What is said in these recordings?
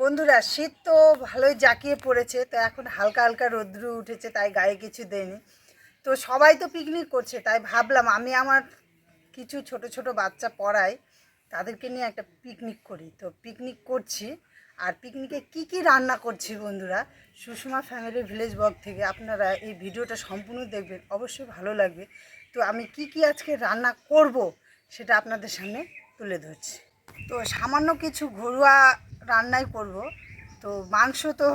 বন্ধুরা, শীত তো ভালোই জাঁকিয়ে পড়েছে, তো এখন হালকা হালকা রৌদ্র উঠেছে, তাই গায়ে কিছু দেয়নি। তো সবাই তো পিকনিক করছে, তাই ভাবলাম আমি আমার কিছু ছোট ছোট বাচ্চা পড়াই তাদেরকে নিয়ে একটা পিকনিক করি। তো পিকনিক করছি, আর পিকনিকে কি কি রান্না করছি বন্ধুরা, সুষমা ফ্যামিলি ভিলেজ ব্লগ থেকে আপনারা এই ভিডিওটা সম্পূর্ণ দেখবেন, অবশ্যই ভালো লাগবে। তো আমি কি কি আজকে রান্না করব, সেটা আপনাদের সামনে তুলে ধরছি। তো সামান্য কিছু ঘরোয়া রান্নাই করব। তো মাংস তো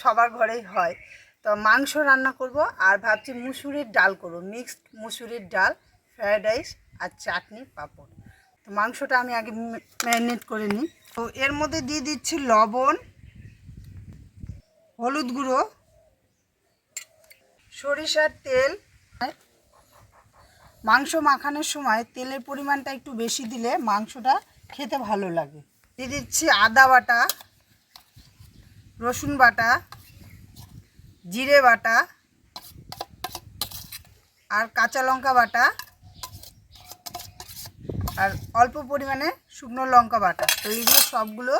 সবার ঘরেই হয়। তো মাংস রান্না করব আর ভাবছি মুসুরির ডাল করব। মিক্সড মুসুরির ডাল, ফ্রায়েড রাইস আর চাটনি পাঁপড়। তো মাংসটা আমি আগে ম্যারিনেট করে নিই। তো এর মধ্যে দিয়ে দিচ্ছি লবণ, হলুদ গুঁড়ো, সরিষার তেল। মাংস মাখানোর সময় তেলের পরিমাণটা একটু বেশি দিলে মাংসটা খেতে ভালো লাগে। দিয়ে দিচ্ছি আদা বাটা, রসুন বাটা, জিরে বাটা আর কাঁচা লঙ্কা বাটা আর অল্প পরিমাণে শুকনো লঙ্কা বাটা। তো এইগুলো সবগুলো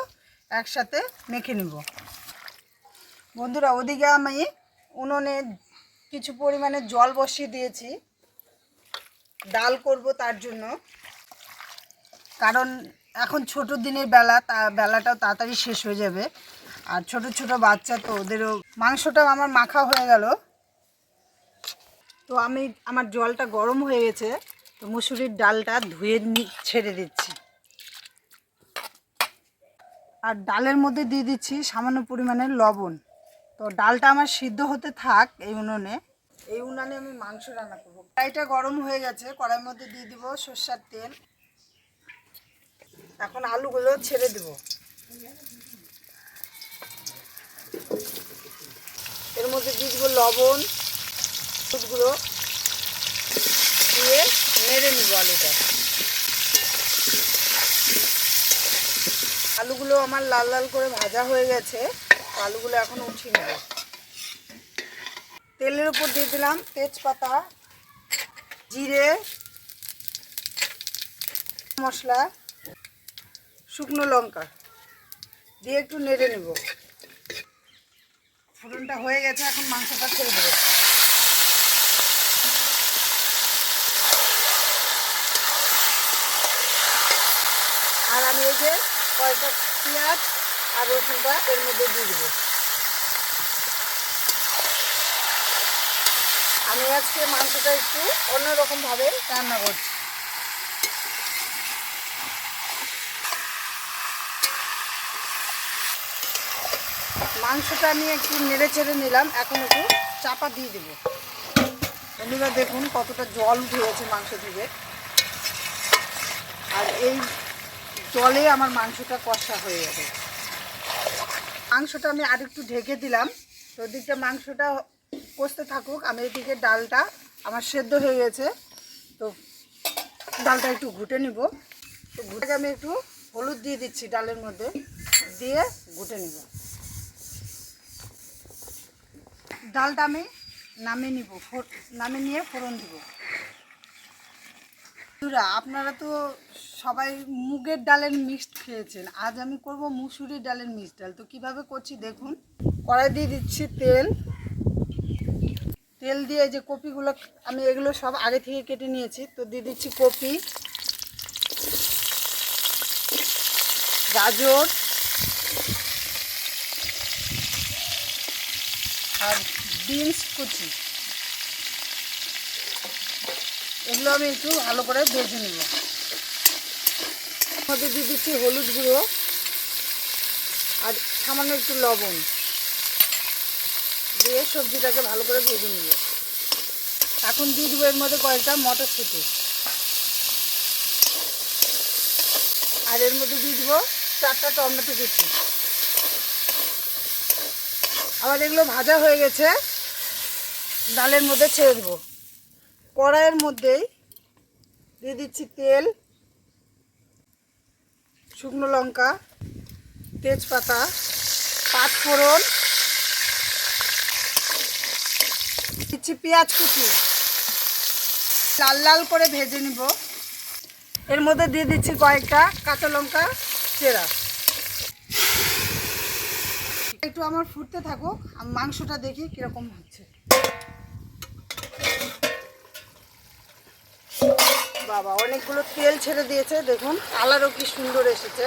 একসাথে মেখে নিব। বন্ধুরা, ওদিকে আমি উনুনে কিছু পরিমাণে জল বসিয়ে দিয়েছি। ডাল করব তার জন্য। কারণ এখন ছোট দিনের বেলা, তা, বেলাটাও তাড়াতাড়ি শেষ হয়ে যাবে। আর ছোট ছোট বাচ্চা তো, ওদেরও মাংসটাও আমার মাখা হয়ে গেল। তো আমি, আমার জলটা গরম হয়ে গেছে, তো মুসুরির ডালটা ধুয়ে ছেড়ে দিচ্ছি। আর ডালের মধ্যে দিয়ে দিচ্ছি সামান্য পরিমাণে লবণ। তো ডালটা আমার সিদ্ধ হতে থাক এই উনুনে। এই উনানে আমি মাংস রান্না করব। কড়াইটা গরম হয়ে গেছে, কড়াইয়ের মধ্যে দিয়ে দিব সর্ষার তেল। এখন আলুগুলো ছেড়ে দেব। এর মধ্যে দিয়ে দিব লবণ হলুদগুলো দিয়ে নেড়ে নিব আলুটা। আলুগুলো আমার লাল লাল করে ভাজা হয়ে গেছে আলুগুলো এখন উঠিয়ে নেব। তেলের উপর দিয়ে দিলাম তেজপাতা, জিরে, মশলা শুকনো লঙ্কা। দিয়ে একটু নেড়ে নেব। ফোড়নটা হয়ে গেছে, এখন মাংসটা ছেড়ে দেবো। আর আমি এই যে কয়েকটা পেঁয়াজ আর রসুনটা এর মধ্যে দিয়ে দেবো। আমি আজকে মাংসটা একটু অন্যরকমভাবে রান্না করছি। মাংসটা আমি একটু নেড়ে চেড়ে নিলাম। এখন একটু চাপা দিয়ে দেবো। বন্ধুরা দেখুন কতটা জল উঠে গেছে মাংস থেকে আর এই জলে আমার মাংসটা কষা হয়ে যাবে মাংসটা আমি আর একটু ঢেকে দিলাম। তো ওদিকটা মাংসটা কষতে থাকুক। আমি এদিকে ডালটা আমার সেদ্ধ হয়ে গেছে। তো ডালটা একটু ঘুটে নিব। তো ঘুটে আমি একটু হলুদ দিয়ে দিচ্ছি ডালের মধ্যে। দিয়ে ঘুটে নিব। ডালটা আমি নামিয়ে নিব নামিয়ে নিয়ে ফোড়ন দিব। বন্ধুরা, আপনারা তো সবাই মুগের ডালের মিক্সড খেয়েছেন। আজ আমি করব মুসুরির ডালের মিক্সড ডাল। তো কীভাবে করছি দেখুন, কড়াই দিয়ে দিচ্ছি তেল। তেল দিয়ে যে কপিগুলো, আমি এগুলো সব আগে থেকে কেটে নিয়েছি। তো দিয়ে দিচ্ছি কপি, গাজর, আর বিনস কুচি। এগুলো আমি একটু ভালো করে ভেজে নেব। মধ্যে দিয়ে দিচ্ছি হলুদ গুঁড়ো আর সামান্য একটু লবণ। দিয়ে সবজিটাকে ভালো করে ভেজে নেব। এখন দিয়ে দেবো এর মধ্যে কয়েকটা মটরশুঁটি। আর এর মধ্যে দিয়ে দেবো চারটা টমেটো কুচি। আবার এগুলো ভাজা হয়ে গেছে। ডালের মধ্যে ছেড়ে দেবো। কড়াইয়ের মধ্যেই দিয়ে দিচ্ছি তেল, শুকনো লঙ্কা, তেজপাতা, পাঁচফোড়ন, দিচ্ছি পেঁয়াজ কুচি। লাল লাল করে ভেজে নিব। এর মধ্যে দিয়ে দিচ্ছি কয়েকটা কাঁচা লঙ্কা চেরা। একটু আমার ফুটতে থাকুক মাংসটা দেখি কীরকম হচ্ছে। বাবা, অনেকগুলো তেল ছেড়ে দিয়েছে, দেখুন, কালারও কি সুন্দর এসেছে।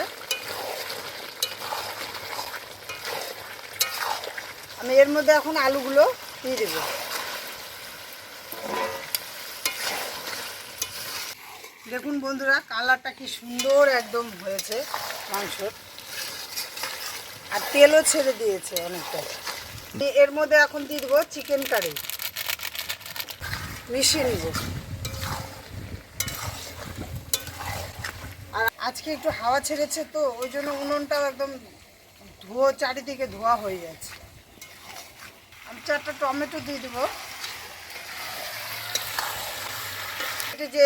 আমি এর মধ্যে এখন আলুগুলো দিয়ে দেবো। দেখুন বন্ধুরা, কালারটা কি সুন্দর একদম হয়েছে মাংসর। আর তেলও ছেড়ে দিয়েছে অনেকটা। এর মধ্যে এখন দিয়ে দেবো চিকেন কারি। মিশিয়ে নিব আর আজকে একটু হাওয়া ছেড়েছে তো, ওই জন্য উনুনটাও একদম ধোয়া, চারিদিকে ধোয়া হয়ে যাচ্ছে আমি চারটা টমেটো দিয়ে দেবো। এটা যে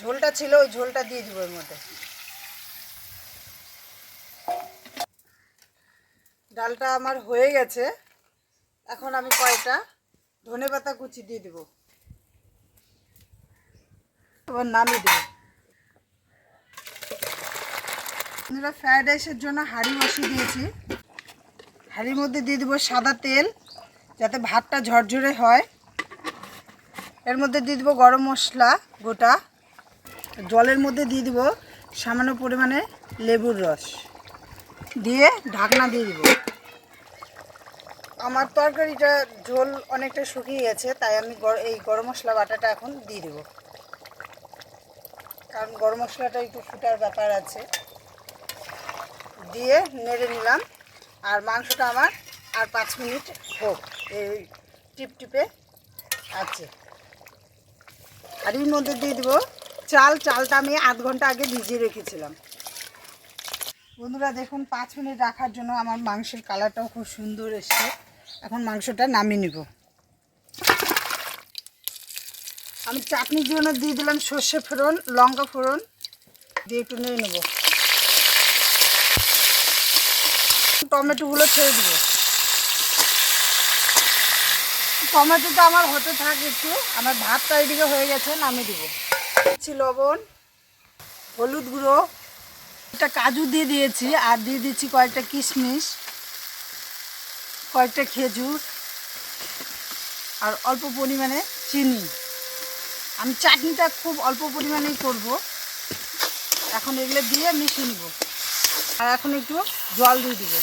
ঝোলটা ছিল, ওই ঝোলটা দিয়ে দেবো এর মধ্যে। ডালটা আমার হয়ে গেছে। এখন আমি কয়টা ধনে পাতা কুচি দিয়ে দেবো। এবার নামিয়ে দেবো। আমরা ফ্রায়েড রাইসের জন্য হাঁড়ি বসিয়ে দিয়েছি। হাঁড়ির মধ্যে দিয়ে দেবো সাদা তেল, যাতে ভাতটা ঝরঝরে হয়। এর মধ্যে দিয়ে দেবো গরম মশলা গোটা। জলের মধ্যে দিয়ে দেবো সামান্য পরিমাণে লেবুর রস। দিয়ে ঢাকনা দিয়ে দেবো। আমার তরকারিটা ঝোল অনেকটা শুকিয়ে গেছে, তাই আমি এই গরম মশলা বাটাটা এখন দিয়ে দেবো। কারণ গরম মশলাটা একটু ফুটার ব্যাপার আছে। দিয়ে নেড়ে নিলাম। আর মাংসটা আমার আর পাঁচ মিনিট হোক, এই টিপ টিপে আছে। আর এর মধ্যে দিয়ে দেবো চাল। চালটা আমি আধ ঘণ্টা আগে ভিজিয়ে রেখেছিলাম। বন্ধুরা, দেখুন, পাঁচ মিনিট রাখার জন্য আমার মাংসের কালারটাও খুব সুন্দর এসছে। এখন মাংসটা নামিয়ে নিব। আমি চাটনির জন্য দিয়ে দিলাম সর্ষে ফোড়ন, লঙ্কা ফোড়ন, দিয়ে একটু নিয়ে নেব। টমেটোগুলো ছেড়ে দিব। টমেটোটা আমার হতে থাক একটু, আমার ভাতটা এদিকে হয়ে গেছে, নামিয়ে দিব। লবণ, হলুদ গুঁড়ো, একটা কাজু দিয়ে দিয়েছি, আর দিয়ে দিচ্ছি কয়েকটা কিশমিশ, কয়েকটা খেজুর, আর অল্প পরিমাণে চিনি। আমি চাটনিটা খুব অল্প পরিমাণেই করব। এখন এগুলো দিয়ে মিশিয়ে নিব। আর এখন একটু জল দিয়ে দিব।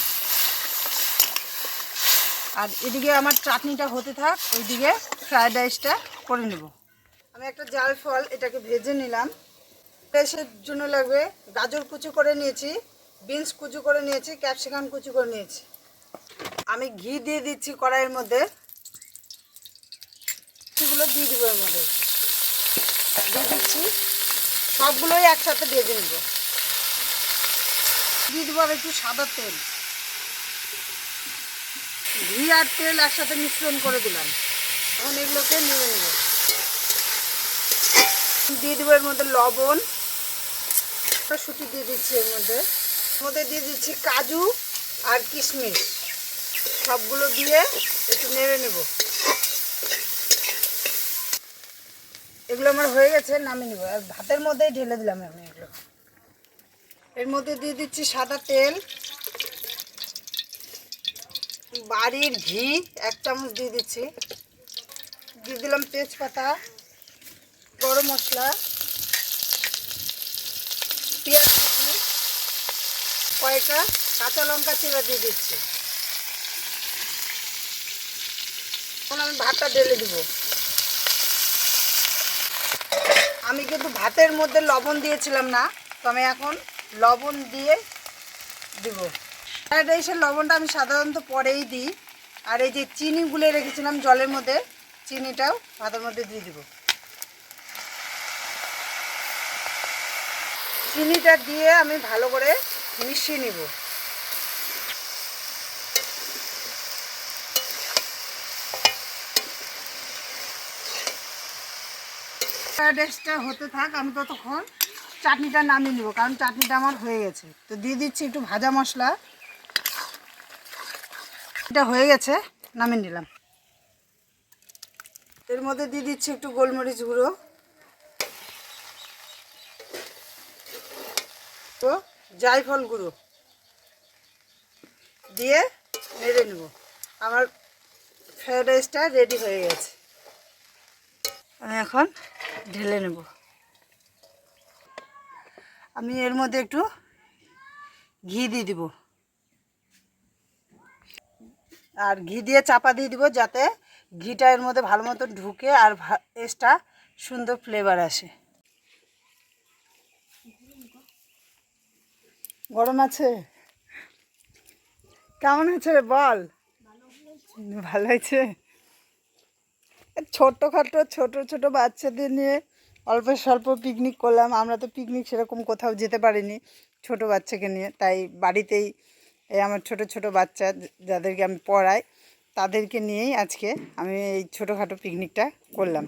আর এদিকে আমার চাটনিটা হতে থাক, ওইদিকে ফ্রায়েড রাইসটা করে নেব। আমি একটা জাল ফল এটাকে ভেজে নিলাম। রাইসের জন্য লাগবে গাজর কুচু করে নিয়েছি, বিনস কুচু করে নিয়েছি, ক্যাপসিকাম কুচু করে নিয়েছি। আমি ঘি দিয়ে দিচ্ছি কড়াইয়ের মধ্যে। এগুলো দিয়ে দিব এর মধ্যে। দিয়ে দিচ্ছি। সবগুলোই একসাথে ভেজে নেব। দিয়ে দেবো আর একটু সাদা তেল। ঘি আর তেল একসাথে মিশ্রণ করে দিলাম। এখন এগুলোকে নেড়ে নেব। দিয়ে দেবো এর মধ্যে লবণ। সুটি দিয়ে দিচ্ছি এর মধ্যে। মধ্যে দিয়ে দিচ্ছি কাজু আর কিশমিশ। সবগুলো দিয়ে একটু নেড়ে নেব। এগুলো আমার হয়ে গেছে, নামিয়ে নেব। আর ভাতের মধ্যেই ঢেলে দিলাম আমি এগুলো। এর মধ্যে দিয়ে দিচ্ছি সাদা তেল। বাড়ির ঘি, এক চামচ দিয়ে দিচ্ছি। দিয়ে দিলাম তেজপাতা, গরম মশলা, পেঁয়াজ কুচি, কয়েকটা কাঁচা লঙ্কা চিরা দিয়ে দিচ্ছি। এখন আমি ভাতটা ঢেলে দিব। আমি কিন্তু ভাতের মধ্যে লবণ দিয়েছিলাম না, তো আমি এখন লবণ দিয়ে দিব। ফ্রাইড রাইসের লবণটা আমি সাধারণত পরেই দিই। আর এই যে চিনি গুলে রেখেছিলাম জলের মধ্যে, চিনিটাও ভাতের মধ্যে দিয়ে দিব। চিনিটা দিয়ে আমি ভালো করে মিশিয়ে নিব। ফ্রাইড রাইসটা হতে থাক, আমি ততক্ষণ চাটনিটা নামিয়ে নিব, কারণ চাটনিটা আমার হয়ে গেছে। তো দিয়ে দিচ্ছি একটু ভাজা মশলা। এটা হয়ে গেছে, নামিয়ে নিলাম। এর মধ্যে দিয়ে দিচ্ছি একটু গোলমরিচ গুঁড়ো। তো, জায়ফল গুঁড়ো দিয়ে নেড়ে নেব। আমার ফ্রায়েড রাইসটা রেডি হয়ে গেছে। আমি এখন ঢেলে নেব। আমি এর মধ্যে একটু ঘি দিয়ে দিব। আর ঘি দিয়ে চাপা দিয়ে দিব যাতে ঘিটা এর মধ্যে ভালো মতো ঢুকে আর এসটা সুন্দর ফ্লেভার আসে। গরম আছে? কেমন আছে রে বল? ভালো হয়েছে। ছোটোখাটো ছোট ছোট বাচ্চাদের নিয়ে অল্প স্বল্প পিকনিক করলাম। আমরা তো পিকনিক সেরকম কোথাও যেতে পারিনি ছোট বাচ্চাকে নিয়ে, তাই বাড়িতেই এই আমার ছোট ছোট বাচ্চা যাদেরকে আমি পড়াই, তাদেরকে নিয়েই আজকে আমি এই ছোটোখাটো পিকনিকটা করলাম।